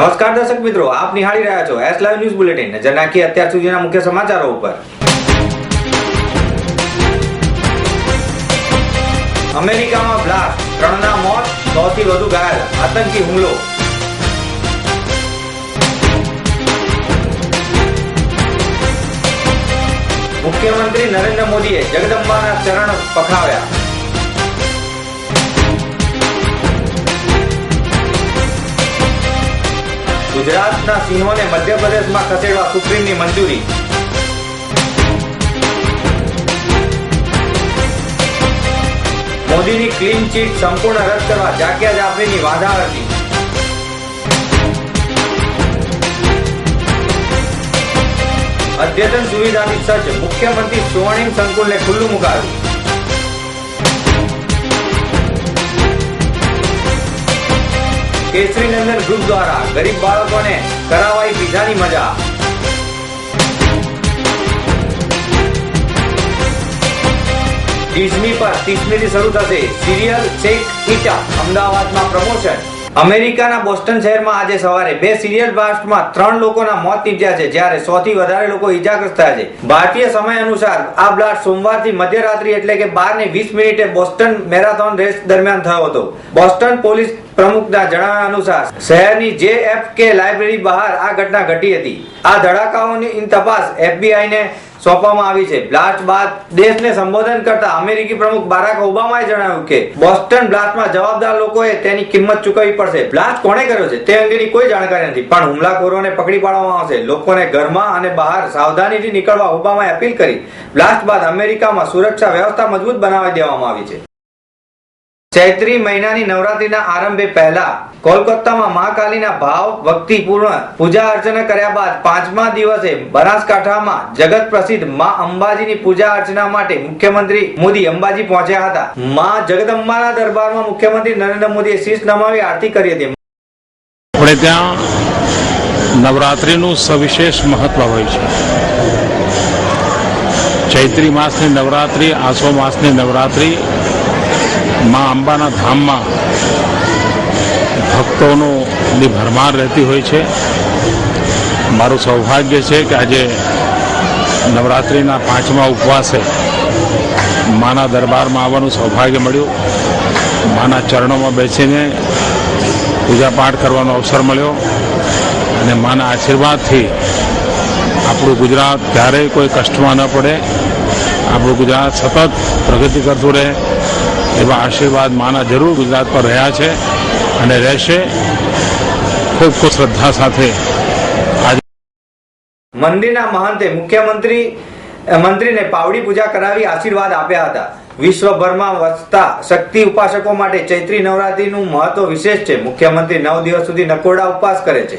નમસ્કાર દર્શક મિત્રો, આપ નિહાળી રહ્યા છો એસ લાઈવ ન્યૂઝ બુલેટિન નજર નાખી અત્યાર સુધીના મુખ્ય સમાચારો ઉપર. અમેરિકામાં બ્લાસ્ટ, ત્રણના મોત, સૌથી વધુ ઘાયલ, આતંકી હુમલો. મુખ્યમંત્રી નરેન્દ્ર મોદીએ જગદંબાના ચરણ પખાવ્યા. ગુજરાતના સિંહોને મધ્યપ્રદેશમાં ખસેડવા સુપ્રીમની મંજૂરી. મોદીની ક્લીન ચીટ સંપૂર્ણ રદ કરવા જાકિયા જાફરીની વાધા અરજી. અદ્યતન સુવિધાની સજ્જ મુખ્યમંત્રી સુવર્ણિમ સંકુલને ખુલ્લું મુકાયું કેસરીનંદન ગ્રુપ દ્વારા ગરીબ બાળકોને કરાવાઈ પીઝાની મજા. ડિઝની પર ત્રીસમીથી શરૂ થશે. સિરિયલ ચેક ઇટા અમદાવાદમાં પ્રમોશન. અમેરિકાના બોસ્ટન શહેરમાં આજે સવારે બે સિરિયલ બ્લાસ્ટમાં ત્રણ લોકોના મોત નીપજ્યા છે, જ્યારે સો થી વધારે લોકો ઈજાગ્રસ્ત થયા છે. ભારતીય સમય અનુસાર આ બ્લાસ્ટ સોમવારથી મધ્યરાત્રિ એટલે કે બાર ને વીસ મિનિટે બોસ્ટન મેરાથોન રેસ દરમિયાન થયો હતો. બોસ્ટન પોલીસ પ્રમુખના જણાવ્યા અનુસાર, શહેરની જે એફ કે લાઇબ્રેરી બહાર આ ઘટના ઘટી હતી. આ ધડાકાઓની તપાસ એફબીઆઈને સોંપવામાં આવી છે. બ્લાસ્ટ બાદ દેશને સંબોધન કરતા અમેરિકી પ્રમુખ બારાક ઓબામાએ જણાવ્યું કે, બોસ્ટન બ્લાસ્ટમાં જવાબદાર લોકોએ તેની કિંમત ચૂકવવી પડશે. બ્લાસ્ટ કોણે કર્યો છે? તે અંગેની કોઈ જાણકારી નથી, પણ હુમલાખોરોને પકડી પાડવામાં આવશે. લોકોને ઘરમાં અને બહાર સાવધાનીથી નીકળવા ઓબામાએ અપીલ કરી. બ્લાસ્ટ બાદ અમેરિકામાં સુરક્ષા વ્યવસ્થા મજબૂત બનાવી દેવામાં આવી છે. ચૈત્રી મહિનાની નવરાત્રીના આરંભે પહેલા કોલકાતામાં મહાકાલીના ભાવ ભક્તિપૂર્ણ પૂજા અર્ચના કર્યા બાદ પાંચમા દિવસે બનાસકાંઠામાં જગત પ્રસિદ્ધ મા અંબાજીની પૂજા અર્ચના માટે મુખ્યમંત્રી મોદી અંબાજી પહોંચ્યા હતા. મા જગદંબાના દરબારમાં મુખ્યમંત્રી નરેન્દ્ર મોદીએ શીશ નમાવી આરતી કરી હતી. આપણે ત્યાં નવરાત્રિનું સવિશેષ મહત્વ હોય છે. ચૈત્રી માસની નવરાત્રી, આસો માસની નવરાત્રિ મા અંબાના ધામમાં ભક્તોનું ભરમાર રહેતી હોય છે. મારું સૌભાગ્ય છે કે આજે નવરાત્રિના પાંચમા ઉપવાસે માના દરબારમાં આવવાનું સૌભાગ્ય મળ્યું. માના ચરણોમાં બેસીને પૂજા પાઠ કરવાનો અવસર મળ્યો અને માના આશીર્વાદથી આપણું ગુજરાત ક્યારેય કોઈ કષ્ટમાં ન પડે. આપણું ગુજરાત સતત પ્રગતિ કરતું રહે. એવા આશીર્વાદ માના જરૂર ગુજરાત પર રહ્યા છે અને રહેશે. ખૂબ ખૂબ શ્રદ્ધા સાથે મંદિરના મહંતે મુખ્યમંત્રી મંત્રીને પાવડી પૂજા કરાવી આશીર્વાદ આપ્યા હતા. વિશ્વભરમાં વસતા શક્તિ ઉપાસકો માટે ચૈત્રી નવરાત્રીનું મહત્વ વિશેષ છે. મુખ્યમંત્રી નવ દિવસ સુધી નકોરડા ઉપવાસ કરે છે.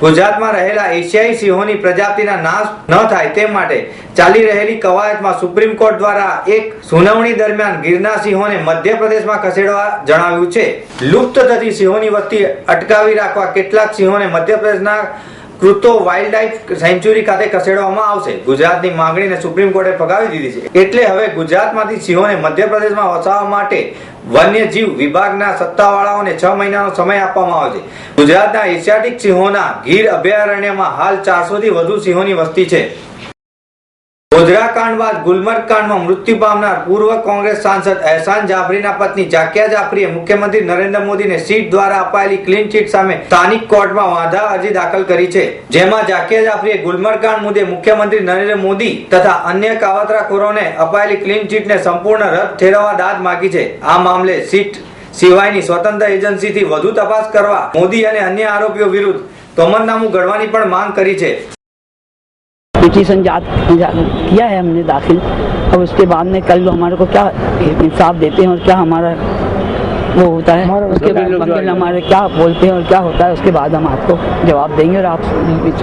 ગુજરાતમાં રહેલા એશિયાઈ સિંહોની પ્રજાતિના નાશ ન થાય તે માટે ચાલી રહેલી કવાયતમાં સુપ્રીમ કોર્ટ દ્વારા એક સુનાવણી દરમિયાન ગિરના સિંહોને મધ્યપ્રદેશમાં ખસેડવા જણાવ્યું છે. લુપ્ત થતી સિંહોની વસ્તી અટકાવી રાખવા કેટલાક સિંહોને મધ્યપ્રદેશના કૃતો વાઇલ્ડ લાઇફ સેન્ચ્યુરી ખાતે ખસેડવામાં આવશે. ગુજરાતની માંગણીને સુપ્રીમ કોર્ટે ફગાવી દીધી છે. એટલે હવે ગુજરાતમાંથી સિંહોને મધ્યપ્રદેશમાં વસાવવા માટે વન્યજીવ વિભાગના સત્તાવાળાઓને છ મહિનાનો સમય આપવામાં આવે છે. ગુજરાતના એશિયાટિક સિંહોના ગીર અભયારણ્યમાં હાલ ચારસો થી વધુ સિંહોની વસ્તી છે. ગોધરા કાંડ બાદ ગુલમર્ગ કાંડમાં મૃત્યુ પામનાર પૂર્વ કોંગ્રેસ સાંસદ અહેસાન જાફરીના પત્ની જાકિયા જાફરીએ મુખ્યમંત્રી નરેન્દ્ર મોદીને સીટ દ્વારા અપાયેલી ક્લીન ચીટ સામે સ્થાનિક કોર્ટમાં વાંધા અરજી દાખલ કરી છે. જેમાં જાકિયા જાફરીએ ગુલમર્ગ કાંડ મુદ્દે મુખ્યમંત્રી નરેન્દ્ર મોદી તથા અન્ય કાવતરાખોરોને અપાયેલી ક્લીન ચીટને સંપૂર્ણ રદ ઠેરવવા દાદ માગી છે. આ મામલે સીટ સિવાયની સ્વતંત્ર એજન્સીથી વધુ તપાસ કરવા મોદી અને અન્ય આરોપીઓ વિરુદ્ધ તોમરનામું ઘડવાની પણ માંગ કરી છે. पिटीशन जा, जा किया है हमने दाखिल। अब उसके बाद में कल हमारे को क्या इंसाफ देते हैं और क्या हमारा वो होता है उसके बाद वकील हमारे क्या बोलते हैं और क्या होता है उसके बाद हम आपको जवाब देंगे और आप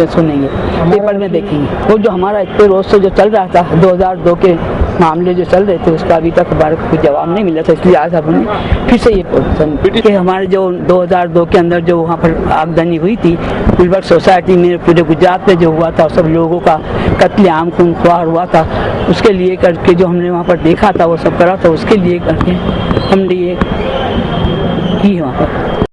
सुनेंगे। पेपर में देखेंगे। वो जो हमारा इतने रोज से जो चल रहा था 2002 के मामले जो चल रहे थे उसका अभी तक हमारे को कोई जवाब नहीं मिला था इसलिए आज हमने फिर से ये पोजिशन कि हमारे जो 2002 के अंदर जो वहाँ पर आगजनी हुई थी गुलबर्ग सोसाइटी में पूरे गुजरात में जो हुआ था सब लोगों का कत्लेआम खूनख्वार हुआ था उसके लिए करके जो हमने वहाँ पर देखा था वो सब करा था उसके लिए करके हमने ये की वहाँ पर।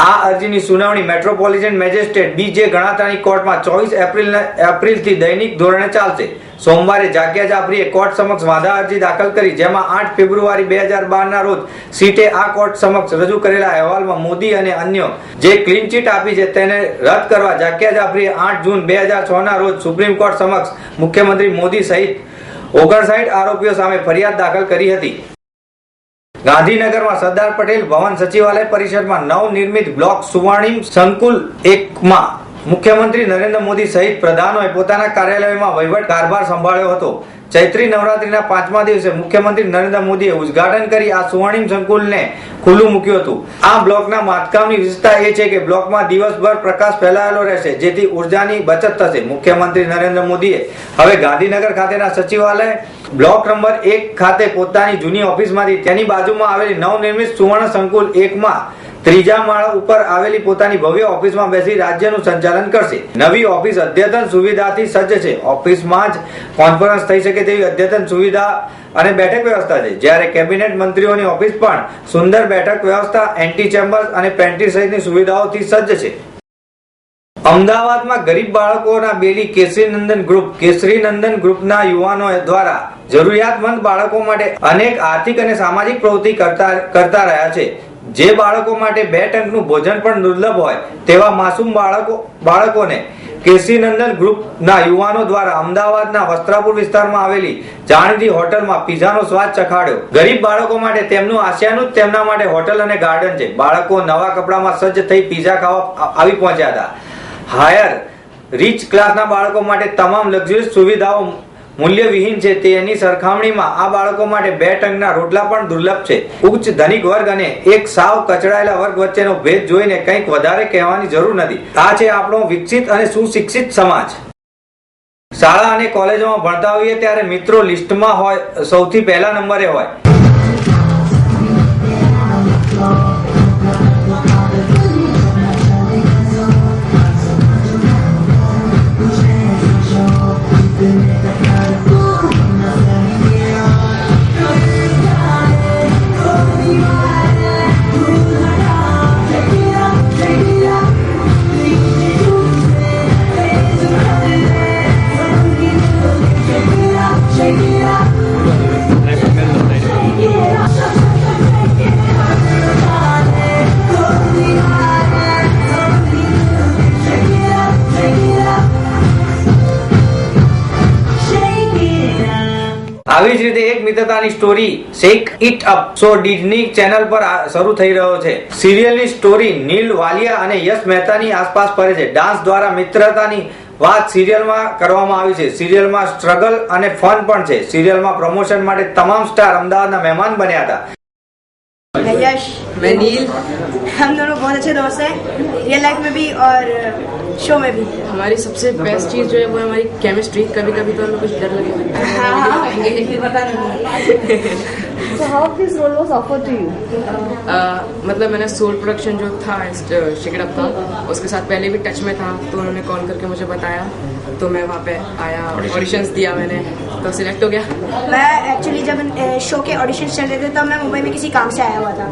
આ અરજીની સુનાવણી મેટ્રોપોલિટન મેજિસ્ટ્રેટ બી જે ગણાતાની કોર્ટમાં ચોવીસ એપ્રિલ એપ્રિલથી દૈનિક ધોરણે ચાલશે. સોમવારે જાગ્યા જાફરીએ કોર્ટ સમક્ષ વાંધા અરજી દાખલ કરી, જેમાં આઠ ફેબ્રુઆરી બે હજાર બારના રોજ સીટે આ કોર્ટ સમક્ષ રજૂ કરેલા અહેવાલમાં મોદી અને અન્ય જે ક્લીન ચીટ આપી છે તેને રદ કરવા જાગ્યા જાફરીએ આઠ જૂન બે હજાર છના રોજ સુપ્રીમ કોર્ટ સમક્ષ મુખ્યમંત્રી મોદી સહિત ઓગણસાઠ આરોપીઓ સામે ફરિયાદ દાખલ કરી હતી. ગાંધીનગરમાં સરદાર પટેલ ભવન સચિવાલય પરિષદમાં નવનિર્મિત બ્લોક સુવર્ણિમ સંકુલ એકમાં મુખ્યમંત્રી નરેન્દ્ર મોદી સહિત પ્રધાનોએ પોતાના કાર્યાલયમાં વહીવટ કારભાર સંભાળ્યો હતો. ચૈત્રી નવરાત્રીના પાંચમા દિવસે મુખ્યમંત્રી નરેન્દ્ર મોદીએ ઉદઘાટન કરી આ સુવર્ણિમ સંકુલને ખુલ્લું મૂક્યું હતું. આ બ્લોકના માતકામની વિશેષતા એ છે કે બ્લોકમાં દિવસભર પ્રકાશ ફેલાયેલો રહેશે, જેથી ઉર્જાની બચત થશે. મુખ્યમંત્રી નરેન્દ્ર મોદીએ હવે ગાંધીનગર ખાતેના સચિવાલય બ્લોક નંબર એક ખાતે પોતાની જૂની ઓફિસમાંથી તેની બાજુમાં આવેલી નવનિર્મિત સુવર્ણ સંકુલ એકમાં ત્રીજા માળા ઉપર આવેલી પોતાની ભવ્ય ઓફિસમાં બેસી રાજ્યનું સંચાલન કરશે. નવી ઓફિસ અદ્યતન સુવિધાથી સજ્જ છે. ઓફિસમાં જ કોન્ફરન્સ થઈ શકે તેવી અદ્યતન સુવિધા અને બેઠક વ્યવસ્થા છે. જ્યારે કેબિનેટ મંત્રીઓની ઓફિસ પણ સુંદર બેઠક વ્યવસ્થા, એન્ટી ચેમ્બર્સ અને પેન્ટ્રી સહિતની સુવિધાઓથી સજ્જ છે. અમદાવાદમાં ગરીબ બાળકોના બેલી કેસરી નંદન ગ્રુપ કેસરી નંદન ગ્રુપના યુવાનો દ્વારા જરૂરિયાતમંદ બાળકો માટે અનેક આર્થિક અને સામાજિક પ્રવૃત્તિ કરતા કરતા રહ્યા છે. જે બાળકો માટે બે ટંકનું ભોજન પણ દુર્લભ હોય, તેવા માસૂમ બાળકો, બાળકોને કેસરી નંદન ગ્રુપના યુવાનો દ્વારા અમદાવાદના વસ્ત્રાપુર વિસ્તારમાં આવેલી જાણીતી હોટલમાં પીઝાનો સ્વાદ ચખાડ્યો. ગરીબ બાળકો માટે તેમનું આશિયાનું જ તેમના માટે હોટલ અને ગાર્ડન છે. બાળકો નવા કપડામાં સજ્જ થઈ પીઝા ખાવા આવી પહોંચ્યા હતા. હાયર રીચ ક્લાસના બાળકો માટે તમામ લક્ઝરી સુવિધાઓ મૂલ્યવિહીન છે તેની સરખામણીમાં આ બાળકો માટે બે ટંકના રોટલા પણ દુર્લભ છે. ઉચ્ચ ધનિક વર્ગ અને એક સાવ કચડાયેલા વર્ગ વચ્ચેનો ભેદ જોઈને કંઈક વધારે કહેવાની જરૂર નથી. આ છે આપણો વિકસિત અને સુશિક્ષિત સમાજ. શાળા અને કોલેજોમાં ભણતા હોઈએ ત્યારે મિત્રો લિસ્ટમાં હોય, સૌથી પહેલા નંબરે હોય. આવી જ રીતે એક મિત્રતાની story shake it up so Disney channel પર આ શરૂ થઈ રહ્યો છે સિરિયલની સ્ટોરી નીલ વાલિયા અને યશ મહેતાની આસપાસ ફરે છે ડાન્સ દ્વારા મિત્રતાની વાત સિરિયલમાં કરવામાં આવી છે સિરિયલમાં સ્ટ્રગલ અને ફન પણ છે સિરિયલમાં પ્રમોશન માટે તમામ સ્ટાર અમદાવાદના મહેમાન બન્યા હતા मैं यश मैं नील हम दोनों बहुत अच्छे दोस्त हैं रियल लाइफ में भी और शो में भी। हमारी सबसे बेस्ट चीज़ जो है वो हमारी केमिस्ट्री कभी कभी तो हमें कुछ डर लगे हाँ हाँ पता नहीं So how this role was offered to you? आ, मतलब मैंने सोल प्रोडक्शन जो था शिकड़प था उसके साथ पहले भी टच में था तो उन्होंने कॉल करके मुझे बताया तो मैं वहाँ पे आया ऑडिशंस दिया मैंने। तो सिलेक्ट हो गया। मैं एक्चुअली जब शो के ऑडिशन चल रहे थे तब मैं मुंबई में किसी काम से आया हुआ था।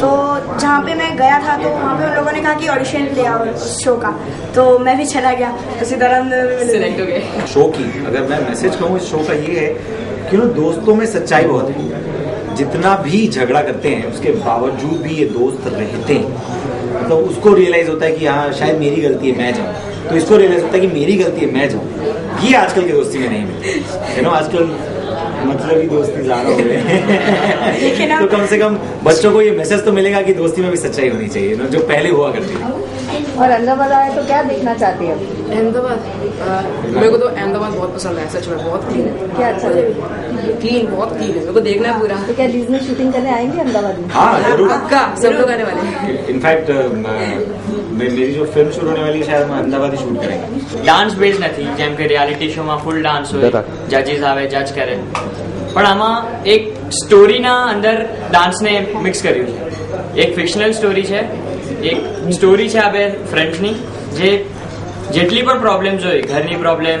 तो जहाँ पे मैं गया था तो वहाँ पे उन लोगों ने कहा कि ऑडिशन ले आओ उस शो का। तो मैं भी चला गया। उसी दौरान मैं भी मिली। सिलेक्ट हो गए। शो की अगर मैं मैसेज कहूँ इस शो का ये है कि ना दोस्तों में सच्चाई बहुत है। जितना भी झगड़ा करते हैं उसके बावजूद भी ये दोस्त रहते हैं। मतलब उसको रियलाइज़ होता है कि हाँ शायद मेरी गलती है मैं जाऊँ। तो इसको रियलाइज़ होता है कि मेरी गलती है मैं जाऊँ। ये आजकल की दोस्ती में नहीं मिलती यू नो आजकल मतलब ही दोस्ती ज़्यादा हो हैं अब- तो कम से कम बच्चों को ये मैसेज तो मिलेगा कि दोस्ती में भी सच्चाई होनी चाहिए ना जो पहले हुआ करती थी। और अहमदाबाद आए तो क्या देखना चाहती है अहमदाबाद आ, मेरे को तो अहमदाबाद बहुत पसंद है सच में बहुत क्लीन है क्या अच्छा लगे क्लीन बहुत क्लीन है मेरे को देखना है पूरा तो क्या डिज्नी शूटिंग करने आएंगे अहमदाबाद में हाँ जरूर पक्का सब लोग आने वाले हैं इनफैक्ट मेरी जो फिल्म शुरू होने वाली है शायद हम अहमदाबाद ही शूट करेंगे ડાન્સ બેઝ નથી જેમ કે રિયાલિટી શોમાં ફૂલ ડાન્સ હોય જજીસ આવે જજ કરે પણ આમાં એક સ્ટોરીના અંદર ડાન્સને મિક્સ કર્યું છે એક ફિક્શનલ સ્ટોરી છે એક સ્ટોરી છે આ બે ફ્રેન્ડ્સની જે જેટલી પણ પ્રોબ્લેમ્સ હોય, ઘરની પ્રોબ્લેમ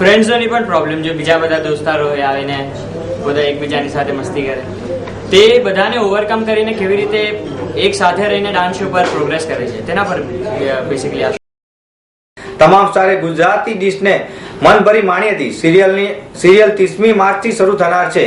ફ્રેન્ડ્સોની પણ પ્રોબ્લેમ જો બીજા બધા દોસ્તારો હોય, આવીને બધા એકબીજાની સાથે મસ્તી કરે. તે બધાને ઓવરકમ કરીને કેવી રીતે એક સાથે રહીને ડાન્સ ઉપર પ્રોગ્રેસ કરે છે, તેના પર બેસિકલી આ તમામ સ્ટારે ગુજરાતી ડિશને મન ભરી માણી હતી સિરિયલની, સિરિયલ ત્રીસમી માર્ચથી શરૂ થનાર છે.